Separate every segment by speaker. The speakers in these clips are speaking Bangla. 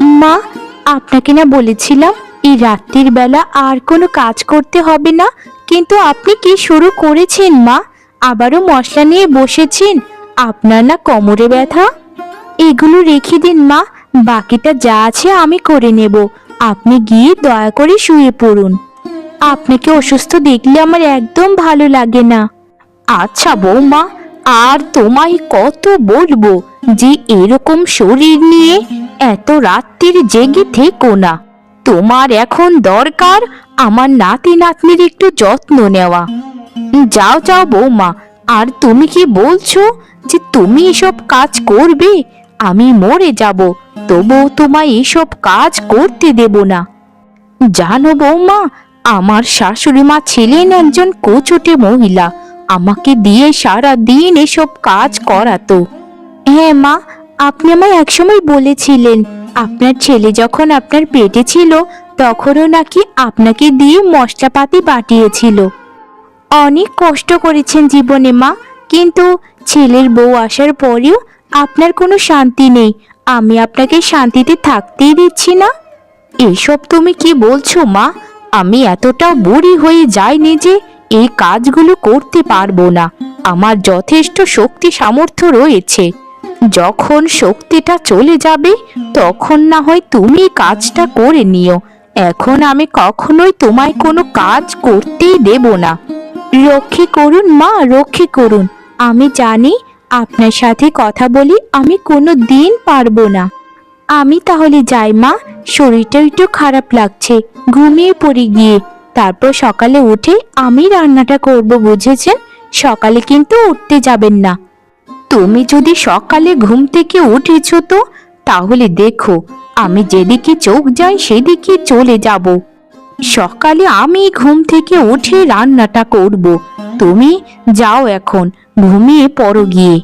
Speaker 1: মা, আপনাকে না বলেছিলাম, এই রাত্রির বেলা আর কোনো কাজ করতে হবে না। কিন্তু আপনি কি শুরু করেছেন, মা? আবারও মশলা নিয়ে বসেছেন। আপনার না কোমরে ব্যথা? এগুলো রেখে দিন, মা। বাকিটা যা আছে আমি করে নেব। আপনি গিয়ে দয়া করে শুয়ে পড়ুন। আপনাকে অসুস্থ দেখলে আমার একদম ভালো লাগে না। আচ্ছা বৌমা। আর তোমায় কত বলব যে এরকম শরীর নিয়ে এত রাত্রির জেগে থেকো না। তোমার এখন দরকার আমার নাতি নাতনির একটু যত্ন নেওয়া। যাও যাও বৌমা, আর তুমি কি বলছো যে তুমি এসব কাজ করবে? আমি মরে যাব তবু তোমায় এসব কাজ করতে দেব না। জানো বৌমা, আমার শাশুড়ি মা ছিলেন একজন কোচটে মহিলা। আমাকে দিয়ে সারা দিন এসব কাজ করাতো। হ্যাঁ মা, আপনি আমায় একসময় বলেছিলেন, আপনার ছেলে যখন আপনার পেটে ছিল, তখনও নাকি আপনাকে দিয়ে মশলাপাতি বাটিয়েছিল। অনেক কষ্ট করেছেন জীবনে মা, কিন্তু ছেলের বউ আসার পরেও আপনার কোনো শান্তি নেই, আমি আপনাকে শান্তিতে থাকতেই দিচ্ছি না। এসব তুমি কি বলছো মা? আমি এতটা বুড়ি হয়ে যাইনি যে এই কাজগুলো করতে পারব না। আমার যথেষ্ট শক্তি সামর্থ্য রয়েছে। যখন শক্তিটা চলে যাবে, তখন না হয় তুমি কাজটা করে নিও। এখন আমি কখনোই তোমায় কোনো কাজ করতেই দেব না। রক্ষী করুন, মা, রক্ষী করুন। আমি জানি আপনার সাথে কথা বলি আমি কোনো দিন পারব না। আমি তাহলে যাই, মা। শরীরটা একটু খারাপ লাগছে। ঘুমিয়ে পড়ি গিয়ে তারপর সকালে উঠে আমি রান্নাটা করব, বুঝেছেন? সকালে কিন্তু উঠতে যাবেন না। তুমি যদি সকালে ঘুম থেকে উঠেছো তো, তাহলে দেখো, আমি যেদিকে চোখ যাই সেদিকে চলে যাব। সকালে আমি ঘুম থেকে উঠে রান্নাটা করব। তুমি যাও এখন, ঘুমিয়ে পড়ো গিয়ে।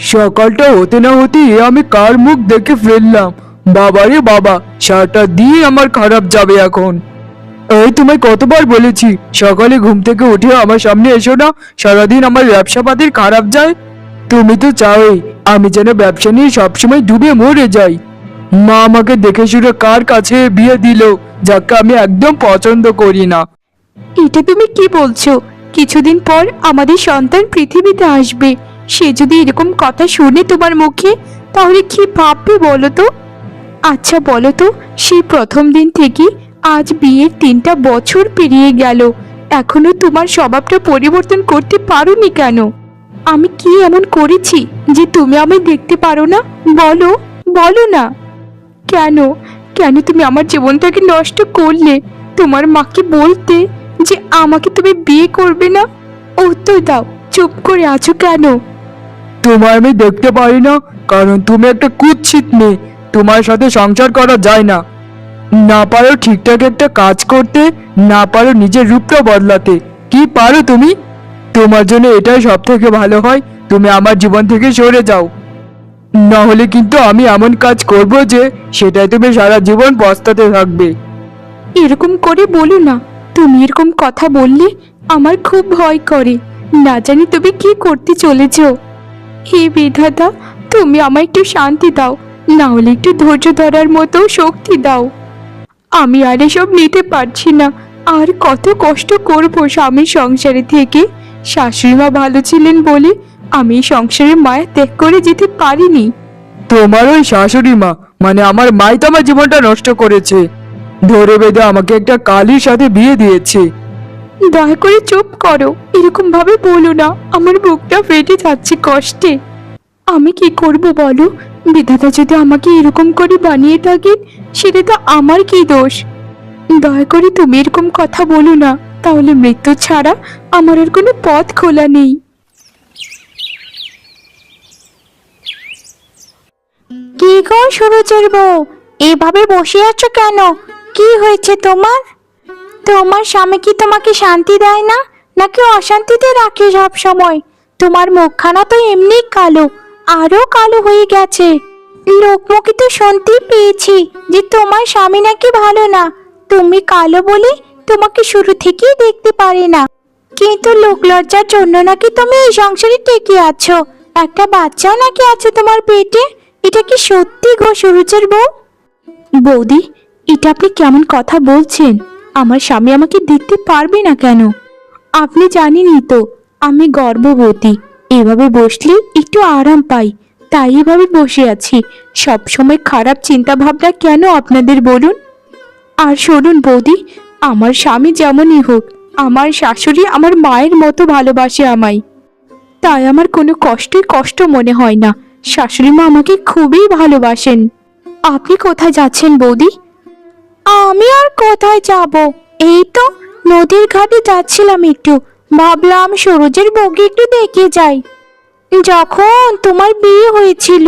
Speaker 2: সকালটা হতে না হতেই আমি কার মুখ দেখে ফেললাম। বাবারে বাবা, সারাটা দিয়ে আমার খারাপ যাবে এখন। এই তোমায় কতবার বলেছি, সকালে ঘুম থেকে উঠে আমার সামনে এসো না, সারাদিন আমার ব্যবসা পাতির খারাপ যায়। তুমি তো চাওই, আমি যেন ব্যবসা নিয়ে সবসময় ডুবে মরে যাই। মা আমাকে দেখে শুনে কার কাছে বিয়ে দিল, যাকে আমি একদম পছন্দ করি না।
Speaker 1: এটা তুমি কি বলছো? কিছুদিন পর আমাদের সন্তান পৃথিবীতে আসবে। সে যদি এরকম কথা শুনে তোমার মুখে, তাহলে কি ভাববে বলো তো? আচ্ছা বলো তো, সেই প্রথম দিন থেকে আজ বিয়ের তিনটা বছর পেরিয়ে গেল। এখনও তোমার স্বভাবটা পরিবর্তন করতে পারোনি কেন? আমি কি এমন করেছি যে তুমি আমায় দেখতে পারো না? বলো বলো না। কেন? কেন তুমি আমার জীবনটাকে নষ্ট করলে? তোমার মাকে বলতে যে আমাকে তুমি বিয়ে করবে না? উত্তর দাও, চুপ করে আছো কেন?
Speaker 2: তোমার আমি দেখতে পারি না, কারণ তুমি একটা কুৎসিত মেয়ে। তোমার সাথে সংসার করা যায় না। না পারো ঠিকঠাক একটা কাজ করতে, না পারো নিজের রূপটা বদলাতে। কি পারো তুমি? তোমার জন্য এটাই সব থেকে ভালো হয়, তুমি আমার জীবন থেকে সরে যাও। না হলে কিন্তু আমি এমন কাজ করব যে, সেটাই তুমি সারা জীবন পস্তাতে থাকবে।
Speaker 1: এরকম করে বলো না। তুমি এরকম কথা বললে আমার খুব ভয় করে। না জানি তুমি কি করতে চলেছো। হে বিধাতা, তুমি আমায় একটু শান্তি দাও। না হলে একটু ধৈর্য ধরার মতো শক্তি দাও। আমি আর এসব নিতে পারছি না। আর কত কষ্ট করব স্বামীর সংসারে থেকে? শাশুড়ি মা ভালো ছিলেন বলে আমি এই সংসারের মায়া ত্যাগ করে যেতে পারিনি।
Speaker 2: তোমার ওই শাশুড়ি মা মানে আমার মাই তো আমার জীবনটা নষ্ট করেছে। ধরে বেঁধে আমাকে একটা কালির সাথে বিয়ে দিয়েছে।
Speaker 1: দয়া করে চুপ করো। এরকম ভাবে বলো না। আমার বুকটা ফেটে যাচ্ছে কষ্টে। আমি কি করব বলো? বিধাতা যদি আমাকে এরকম করে বানিয়ে থাকেন, সেটা তো আমার কি দোষ? দয়া করে তুমি এরকম কথা বলো না, তাহলে মৃত্যু ছাড়া আমার আর কোনো পথ খোলা নেই। কি গো সুরজের বউ, এভাবে বসে আছো কেন? কি হয়েছে তোমার? তোমার স্বামী কি তোমাকে শান্তি দেয় না? নাকি অশান্তিতে রাখে সব সময় তোমার মুখখানা তো এমনি কালো আরও কালো হয়ে গেছে। লোকমুখে তো শুনতেই পেয়েছি যে তোমার স্বামী নাকি ভালো না। তুমি কালো বলে তোমাকে শুরু থেকেই দেখতে পারে না। কিন্তু লোক লজ্জার জন্য নাকি তুমি এই সংসারে টেকে আছো? একটা বাচ্চাও নাকি আছে তোমার পেটে? এটা কি সত্যি গো সুরুচের বউ? বৌদি, এটা আপনি কেমন কথা বলছেন? আমার স্বামী আমাকে দিতে পারবে না কেন? আপনি জানেনই তো, আমি গর্ভবতী। এভাবে বসলে একটু আরাম পাই। তাই এভাবে বসে আছি। সব সময় খারাপ চিন্তা ভাবনা কেন আপনাদের বলুন? আর শুনুন বৌদি, আমার স্বামী যেমনই হোক, আমার শাশুড়ি আমার মায়ের মতো ভালোবাসে আমায়। তাই আমার কোনো কষ্টই কষ্ট মনে হয় না। শাশুড়ি মা আমাকে খুবই ভালোবাসেন। আপনি কোথায় যাচ্ছেন বৌদি? আমি আর কোথায় যাব? এই তো নদীর ঘাটে যাচ্ছিলাম একটু। ভাবলাম সরোজের বউকে একটু দেখে যাই। যখন তোমার বিয়ে হয়েছিল,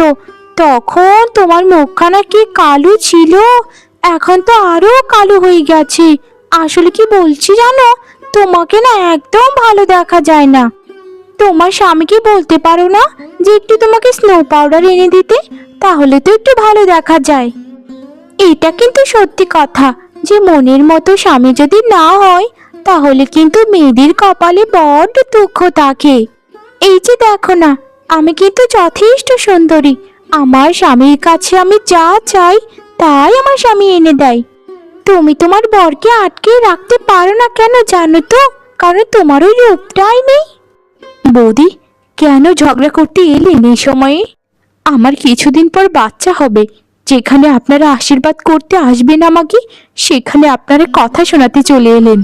Speaker 1: তখন তোমার মুখখানা কি কালো ছিল? এখন তো আরও কালো হয়ে গেছে। আসলে কি বলছি জানো? তোমাকে না একদম ভালো দেখা যায় না। তোমার স্বামীকে বলতে পারো না যে একটু তোমাকে স্নো পাউডার এনে দিতে? তাহলে তো একটু ভালো দেখা যায়। এটা কিন্তু সত্যি কথা যে মনের মতো স্বামী যদি না হয় তাহলে কিন্তু মেয়েদের কপালে বড্ড দুঃখ থাকে। এই যে দেখো না, আমি কিন্তু যথেষ্ট সুন্দরী। আমার স্বামীর কাছে আমি যা চাই, তাই আমার স্বামী এনে দেয়। তুমি তোমার বরকে আটকে রাখতে পারো না কেন জানো তো? কারণ তোমার ওই রূপটাই নেই। বৌদি, কেন ঝগড়া করতে এলেন এই সময়ে? আমার কিছুদিন পর বাচ্চা হবে। যেখানে আপনারা আশীর্বাদ করতে আসবেন আমাকে, সেখানে আপনারা কথা শোনাতে চলে এলেন।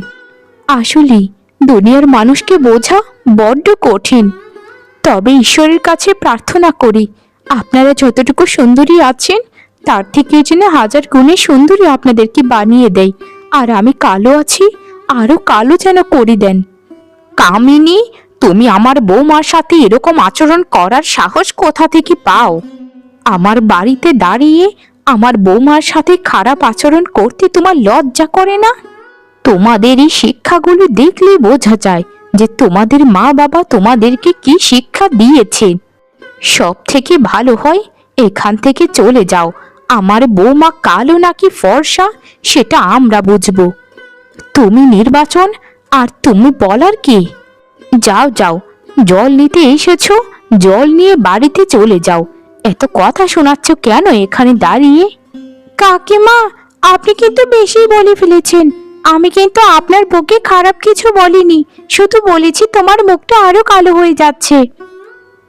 Speaker 1: আসলেই, দুনিয়ার মানুষকে বোঝা বড্ড কঠিন। তবে ঈশ্বরের কাছে প্রার্থনা করি, আপনারা যতটুকু সুন্দরী আছেন, তার থেকে যেন হাজার গুণে সুন্দরী আপনাদেরকে বানিয়ে দেয় আর আমি কালো আছি আরও কালো যেন করে দেন। কামিনী, তুমি আমার বৌমার সাথে এরকম আচরণ করার সাহস কোথা থেকে পাও? আমার বাড়িতে দাঁড়িয়ে আমার বৌমার সাথে খারাপ আচরণ করতে তোমার লজ্জা করে না? তোমাদের এই শিক্ষাগুলো দেখলে বোঝা যায় যে তোমাদের মা বাবা তোমাদেরকে কি শিক্ষা দিয়েছে। সব থেকে ভালো হয় এখান থেকে চলে যাও। আমার বৌমা কালো নাকি ফর্সা, সেটা আমরা বুঝব। তুমি নির্বাচন আর তুমি বলার কি? যাও যাও, জল নিতে এসেছ, জল নিয়ে বাড়িতে চলে যাও। এত কথা শোনাচ্ছ কেন এখানে দাঁড়িয়ে? কাকিমা, আপনি কিন্তু বেশি বলে ফেলেছেন। আমি কিন্তু আপনার বউকে খারাপ কিছু বলিনি, শুধু বলেছি তোমার মুখটা আরও কালো হয়ে যাচ্ছে।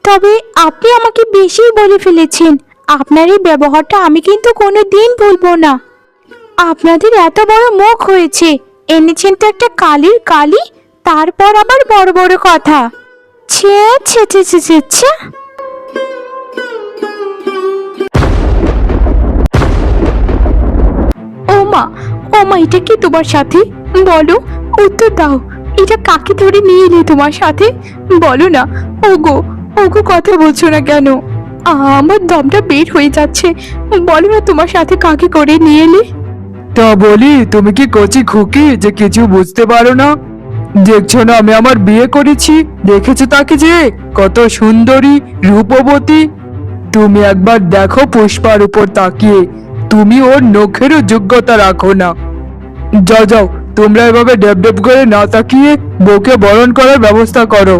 Speaker 1: তবে আপনি আমাকে বেশি বলে ফেলেছেন, আপনার এই ব্যবহারটা আমি কিন্তু কোনো দিন ভুলবো না। আপনাদের এত বড় মুখ হয়েছে, এনেছেন তো একটা কালির কালি, তারপর আবার বড় বড় কথা। ছে মা ও মা এটা কি তোমার সাথে? বলো, উত্তর দাও। এটা কাকে ধরে নিয়ে এলে তোমার সাথে? বলো না। ওগো ওগো, কথা বলছো না কেন? আমার দমটা বের হয়ে যাচ্ছে। বলো না তোমার সাথে কাকে করে নিয়ে এলে?
Speaker 2: তা বলি, তুমি কি কচি খুকি যে কিছু বুঝতে পারো না? দেখছ না, আমি আমার বিয়ে করেছি। দেখেছ তাকে যে? কত সুন্দরী, রূপবতী। তুমি একবার দেখো পুষ্পার উপর তাকিয়ে। তুমি ওর নখেরও যোগ্যতা রাখো না। যাও যাও, তোমরা এভাবে ডেব ডেব করে না তাকিয়ে বউকে বরণ করার ব্যবস্থা করো।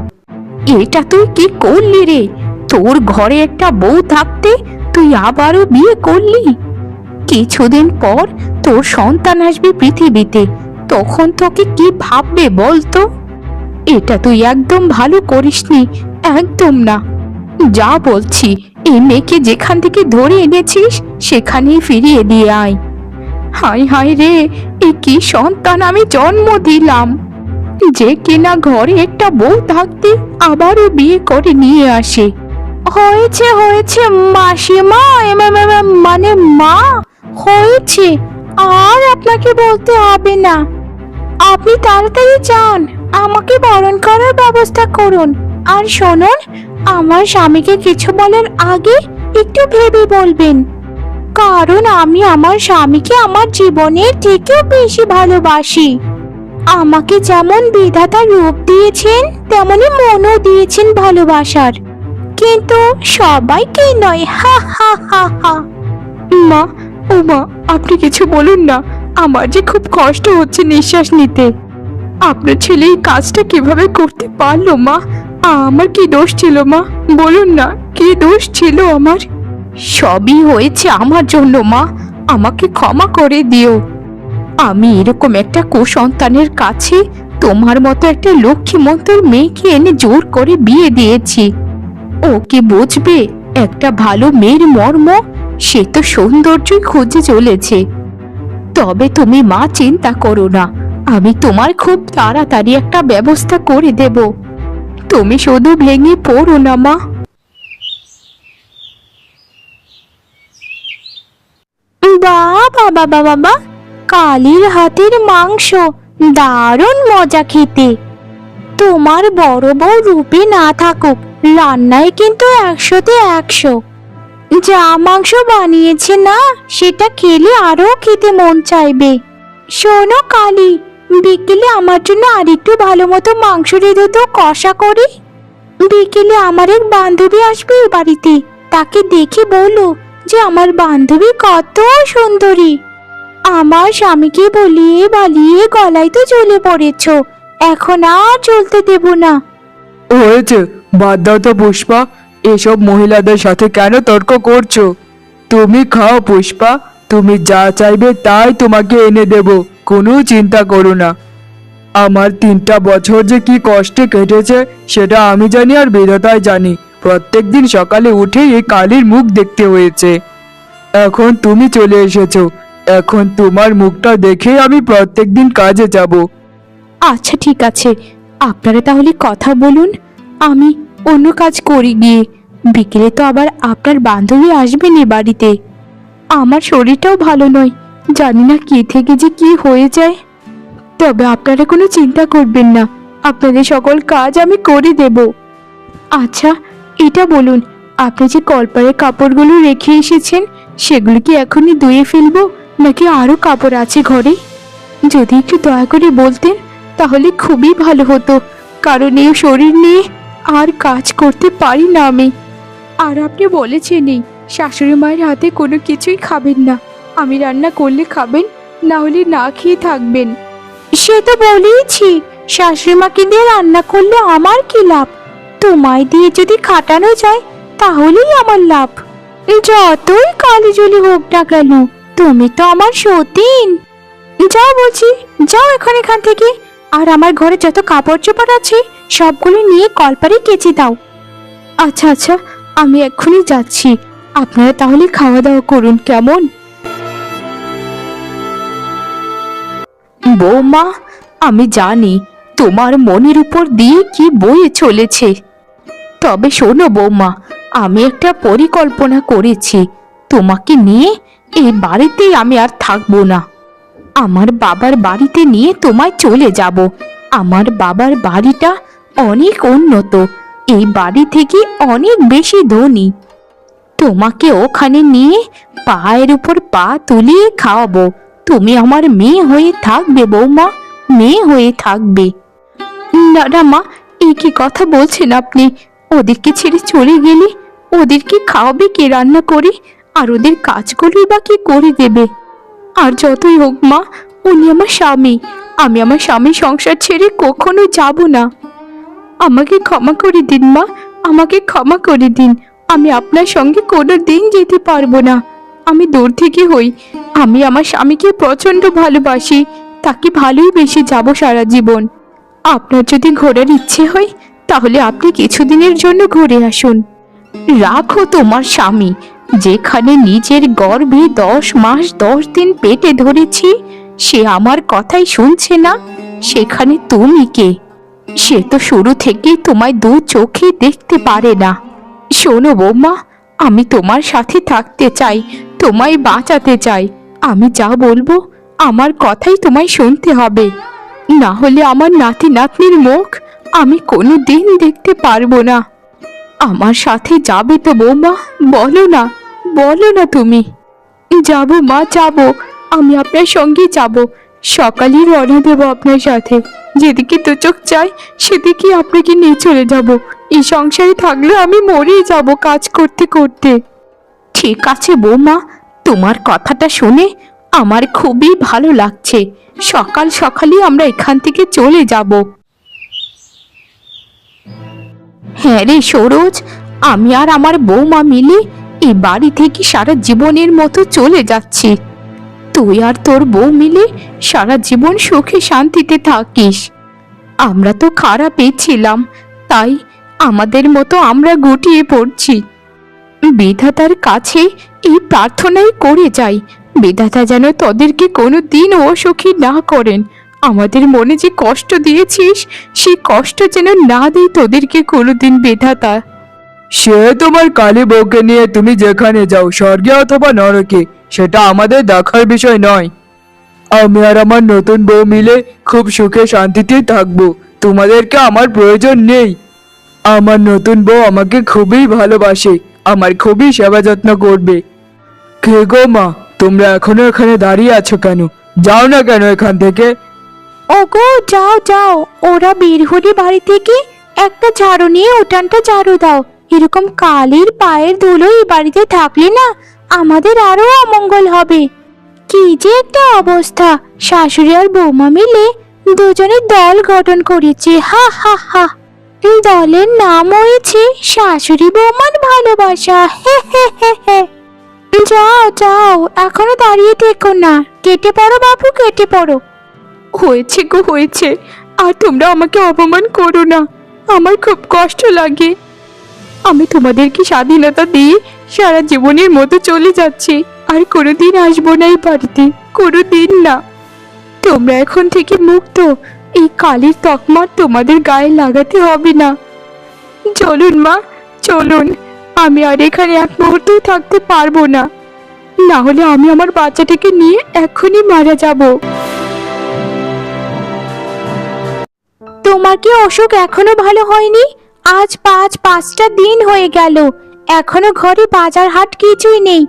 Speaker 1: এটা তুই কি করলি রে? তোর ঘরে একটা বউ থাকতে তুই আবারও বিয়ে করলি? কিছুদিন পর তোর সন্তান আসবে পৃথিবীতে, তখন তোকে কি ভাববে বলতো? এটা তুই একদম ভালো করিসনি, একদম না। যা বলছি এই মেয়েকে যেখান থেকে ধরে এনেছিস সেখানেই ফিরিয়ে দিয়ে আয়। হায় হায় রে এ কি সন্তান আমি জন্ম দিলাম। যে কিনা ঘরে একটা বউ থাকতে আবারও বিয়ে করে নিয়ে আসে। হয়েছে হয়েছে এম এম, মানে মা হয়েছে। আর আপনাকে বলতে হবে না। আপনি তাড়াতাড়ি যান আমাকে বরণ করার ব্যবস্থা করুন। আর শুনুন, আমার স্বামীকে কিছু বলার আগে একটু ভেবে বলবেন। কারণ আমি আমার স্বামীকে আমার জীবনের থেকেও বেশি ভালোবাসি। আমাকে যেমন বিধাতা রূপ দিয়েছেন, তেমনি মনও দিয়েছেন ভালোবাসার। কিন্তু সবাইকে নয়, হা হা হা হা। মা, ও মা, আপনি কিছু বলুন না, আমার যে খুব কষ্ট হচ্ছে নিঃশ্বাস নিতে। আপনার ছেলে এই কাজটা কীভাবে করতে পারল, মা? আমার কি দোষ ছিল, মা? বলুন না, কি দোষ ছিল আমার? সবই হয়েছে আমার জন্য, মা। আমাকে ক্ষমা করে দিও। আমি এরকম একটা কুসন্তানের কাছে তোমার মতো একটা লক্ষ্মীমন্তর মেয়েকে এনে জোর করে বিয়ে দিয়েছি। ও কি বুঝবে, একটা ভালো মেয়ের মর্ম, সে তো সৌন্দর্যই খুঁজে চলেছে। তবে তুমি, মা, চিন্তা করো না। আমি তোমার খুব তাড়াতাড়ি একটা ব্যবস্থা করে দেব। তুমি শুধু ভেঙে পড়ো না, মা। বাবা বাবা বাবা, কালির হাতের মাংস, দারুণ মজা খেতে। তোমার বড় বউ রূপে না থাকুক, রান্নায় কিন্তু একশোতে একশো। যা মাংস বানিয়েছে না, সেটা খেলে আরও খেতে মন চাইবে। শোনো কালি বিকেলে আমার জন্য আরেকটু ভালো মতো মাংস রেঁধে তো, কষা করি। বিকেলে আমার এক বান্ধবী আসবে এ বাড়িতে। তাকে দেখে বলো যে আমার বান্ধবী কত সুন্দরী। আমার স্বামীকে বলিয়ে বালিয়ে গলায় তো চলে পড়েছ, এখন আর চলতে দেব না।
Speaker 2: হয়েছে, বাদ দাও তো পুষ্পা, এসব মহিলাদের সাথে কেন তর্ক করছ? তুমি খাও পুষ্পা, তুমি যা চাইবে তাই তোমাকে এনে দেব। কোনো চিন্তা করো না। আমার তিনটা বছর যে কি কষ্টে কেটেছে, সেটা আমি জানি আর বিধাতাই জানি। প্রত্যেক দিন সকালে উঠে এই কালির মুখ দেখতে হয়েছে। এখন তুমি চলে এসেছ। এখন তোমার মুখটা দেখে আমি প্রত্যেকদিন কাজে যাব।
Speaker 1: আচ্ছা ঠিক আছে। আপনারা তাহলে কথা বলুন। আমি অন্য কাজ করি গিয়ে। বিকেলে তো আবার আপনার বান্ধবী আসবেন এ বাড়িতে। আমার শরীরটাও ভালো নয়। জানি না কি থেকে যে কি হয়ে যায়। তবে আপনারা কোনো চিন্তা করবেন না। আপনাদের সকল কাজ আমি করে দেব। আচ্ছা এটা বলুন, আপনি যে কলপারে কাপড়গুলো রেখে এসেছেন, সেগুলো কি এখনই ধুয়ে ফেলব, নাকি আরও কাপড় আছে ঘরে? যদি একটু দয়া করে বলতেন, তাহলে খুবই ভালো হতো, কারণ এই শরীর নিয়ে আর কাজ করতে পারি না আমি। আর আপনি বলেছেনই, শাশুড়ি মায়ের হাতে কোনো কিছুই খাবেন না। আমি রান্না করলে খাবেন, না হলে না খেয়ে থাকবেন। সে তো বলেইছি শাশুড়িমাকে দিয়ে রান্না করলে আমার কি লাভ? তোমায় দিয়ে যদি খাটানো যায়, তাহলেই আমার লাভ। যতই কালি জলি হোক না কেন, তুমি তো আমার সতীন। যাও বলছি, যাও এখন এখান থেকে। আর আমার ঘরে যত কাপড় চোপড় আছে, সবগুলো নিয়ে কলপারে কেচে দাও। আচ্ছা আচ্ছা আমি এক্ষুনি যাচ্ছি। আপনারা তাহলে খাওয়া দাওয়া করুন, কেমন? বৌমা, আমি জানি তোমার মনের উপর দিয়ে কি বয়ে চলেছে। তবে শোনো বৌমা, আমি একটা পরিকল্পনা করেছি। তোমাকে নিয়ে এই বাড়িতেই আমি আর থাকব না। আমার বাবার বাড়িতে নিয়ে তোমায় চলে যাব। আমার বাবার বাড়িটা অনেক উন্নত, এই বাড়ি থেকে অনেক বেশি ধনী। তোমাকে ওখানে নিয়ে পায়ের উপর পা তুলিয়ে খাওয়াবো। তুমি আমার মেয়ে হয়ে থাকবে, বৌমা। মেয়ে হয়ে থাকবে। না না, মা এই কি কথা বলছেন আপনি? ওদেরকে ছেড়ে চলে গেলে ওদেরকে খাওয়াবে কে, রান্না করে? আর ওদের কাজগুলোই বা কি করে দেবে? আর যতই হোক, মা, উনি আমার স্বামী। আমি আমার স্বামীর সংসার ছেড়ে কখনো যাব না। আমাকে ক্ষমা করে দিন, মা। আমাকে ক্ষমা করে দিন। আমি আপনার সঙ্গে কোনো দিন যেতে পারব না। আমি দূর থেকে হই। আমি আমার স্বামীকে প্রচণ্ড ভালোবাসি। তাকে ভালোই বেশি যাব সারা জীবন। আপনার যদি ঘোরার ইচ্ছে হয়, তাহলে আপনি কিছুদিনের জন্য ঘুরে আসুন। রাখো তোমার স্বামী। যেখানে নিজের গর্ভে দশ মাস দশ দিন পেটে ধরেছি, সে আমার কথাই শুনছে না। সেখানে তুমি কে? সে তো শুরু থেকেই তোমায় দু চোখে দেখতে পারে না। শোনো বৌমা, আমি তোমার সাথে থাকতে চাই। তোমায় বাঁচাতে চাই। আমি যা বলব, আমার কথাই তোমায় শুনতে হবে। না হলে আমার নাতি নাতনির মুখ আমি কোনো দিন দেখতে পারব না। আমার সাথে যাবে তো বৌমা, বলো না বলো না তুমি। যাব মা, যাব। আমি আপনার সঙ্গে যাব। সকালেই রওনা দেবো আপনার সাথে। যেদিকে তো চোখ চাই, সেদিকে আপনাকে নিয়ে চলে যাব। এই সংসারে থাকলে আমি মরেই যাব কাজ করতে করতে। ঠিক আছে বৌমা তোমার কথাটা শুনে আমার খুবই ভালো লাগছে। সকাল সকালই আমরা এখান থেকে চলে যাব। হ্যাঁ রে সরোজ, আমি আর আমার বৌমা মিলে এই বাড়ি থেকে সারা জীবনের মতো চলে যাচ্ছি। তুই আর তোর বউ মিলে সারা জীবন সুখে শান্তিতে থাকিস। আমরা তো খারাপই ছিলাম, তাই আমাদের মতো আমরা গুটিয়ে পড়ছি। বিধাতার কাছে এই প্রার্থনাই করে যাই। বিধাতা যেন তোদেরকে কোনো দিন অসুখী না করেন। আমাদের মনে যে কষ্ট দিয়েছিস, সেই কষ্ট যেন না দিই তোদেরকে কোনো দিন বিধাতা।
Speaker 2: সে তোমার কালী বউকে নিয়ে তুমি যেখানে যাও, স্বর্গে অথবা নরকে, সেটা আমাদের দেখার বিষয় নয়। আমি আর আমার নতুন বউ মিলে খুব সুখে শান্তিতে থাকব। তোমাদেরকে আমার প্রয়োজন নেই। আমার নতুন বউ আমাকে খুবই ভালোবাসে। আমার খুবই সেবা যত্ন করবে। কে গো মা, তোমরা এখনও এখানে দাঁড়িয়ে আছো কেন? যাও না কেন এখান থেকে?
Speaker 1: ওগো, যাও যাও। ওরা বের হলে বাড়ি থেকে একটা ঝাড়ু নিয়ে উঠানটা ঝাড়ু দাও। এরকম কালির পায়ের ধুলো এই বাড়িতে থাকলে না আমাদের আরও অমঙ্গল হবে। কি যে একটা অবস্থা। শাশুড়ি আর বৌমা মিলে দুজনে দল গঠন করেছে। হা হা হা। দলের নাম হয়েছে শাশুড়ি বৌমার ভালোবাসা। যাও যাও, এখনও দাঁড়িয়ে থেকো না। কেটে পড়ো বাবু, কেটে পড়ো। হয়েছে গো, হয়েছে। আর তোমরা আমাকে অপমান করো না। আমার খুব কষ্ট লাগে। আমি তোমাদেরকে স্বাধীনতা দিয়ে সারা জীবনের মতো চলে যাচ্ছি। আর কোনোদিন আসব না এই বাড়িতে। কোনোদিন না। তোমরা এখন থেকে মুক্ত। এই কালির তকমা তোমাদের গায়ে লাগাতে হবে না। চলুন মা, চলুন। আমি আর এখানে এক মুহূর্তও থাকতে পারব না। না হলে আমি আমার বাচ্চাটাকে নিয়ে এখনই মারা যাব। তোমার কি অসুখ এখনও ভালো হয়নি? আজ পাঁচ, পাঁচটা দিন হয়ে গেল। এখনও ঘরে বাজার হাট কিছুই নেই।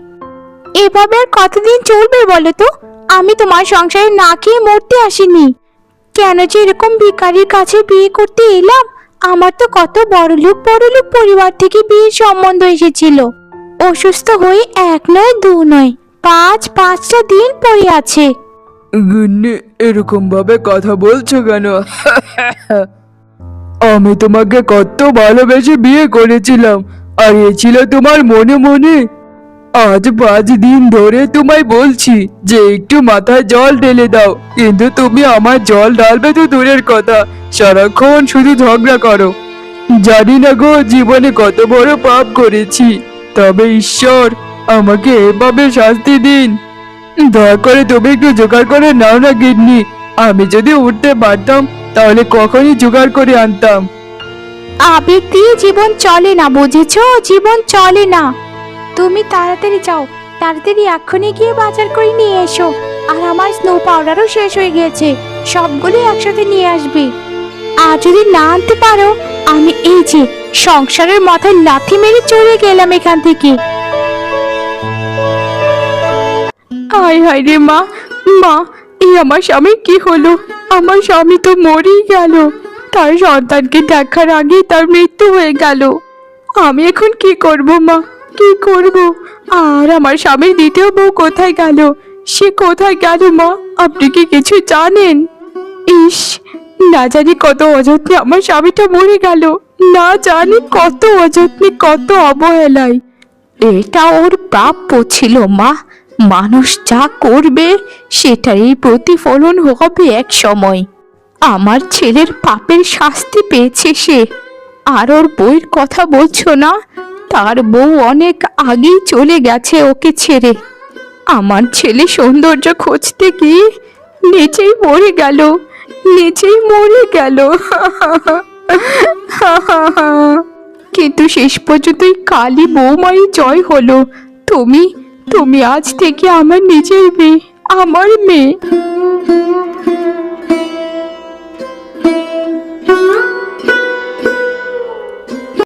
Speaker 1: এভাবে আর কতদিন চলবে বলো তো? আমি তোমার সংসারে না খেয়ে মরতে আসিনি। কেন যে এরকম ভিকারির কাছে বিয়ে করতে এলাম? আমার তো কত বড়লোক বড়লোক পরিবার থেকে বিয়ের সম্বন্ধ এসেছিল। অসুস্থ হয়ে এক নয়, দু নয়, পাঁচ, পাঁচটা দিন পড়ে আছে।
Speaker 2: এরকম ভাবে কথা বলছো কেন? আমি তোমাকে কত ভালোবেসে বিয়ে করেছিলাম, আর এ ছিল তোমার মনে মনে। আজ পাঁচ দিন ধরে তোমায় বলছি যে একটু মাথায় জল ঢেলে দাও। কিন্তু তুমি আমার জল ঢালবে তো দূরের কথা। সারাক্ষণ শুধু ঝগড়া করো। জানি না গো জীবনে কত বড় পাপ করেছি। তবে ঈশ্বর, আমাকে এভাবে শাস্তি দিন। দয়া করে তুমি একটু জোগাড় করে নাও না, গিন্নি। আমি যদি উঠতে পারতাম, তাহলে কখনই জোগাড় করে আনতাম।
Speaker 1: আবেগ দিয়ে জীবন চলে না, বুঝেছ? জীবন চলে না। তুমি তাড়াতাড়ি যাও। তাড়াতাড়ি এক্ষুনি গিয়ে বাজার করে নিয়ে এসো। আর আমার স্নো পাউডারও শেষ হয়ে গেছে সবগুলো একসাথে নিয়ে আসবে। আর যদি না আনতে পারো, আমি এই যে সংসারের মাথায় লাথি মেরে চলে গেলাম এখান থেকে। হায় হায় রে মা মা, এই আমার স্বামীর কি হলো? আমার স্বামী তো মরেই গেল। তার সন্তানকে দেখার আগে তার মৃত্যু হয়ে গেল। আমি এখন কি করব মা? কি করব? আর আমার স্বামীর দ্বিতীয় বউ কোথায় গেল? সে কোথায় গেল, মা? আপনি কি কিছু জানেন? ইস, না জানি কত অযত্নে আমার স্বামীটা মরে গেল। না জানি কত অযত্নে, কত অবহেলায়। এটা ওর প্রাপ্য ছিল, মা। মানুষ যা করবে, সেটারই প্রতিফলন হবে এক সময়। আমার ছেলের পাপের শাস্তি পেয়েছে সে। আর ওর বইয়ের কথা বলছো না? তার বউ অনেক আগেই চলে গেছে ওকে ছেড়ে। আমার ছেলে সৌন্দর্য খুঁজতে গিয়ে নেচেই মরে গেল নিচেই মরে গেল। কিন্তু শেষ পর্যন্ত কালী বৌমাই জয় হলো। তুমি তুমি আজ থেকে আমার নিজের মেয়ে, আমার মেয়ে।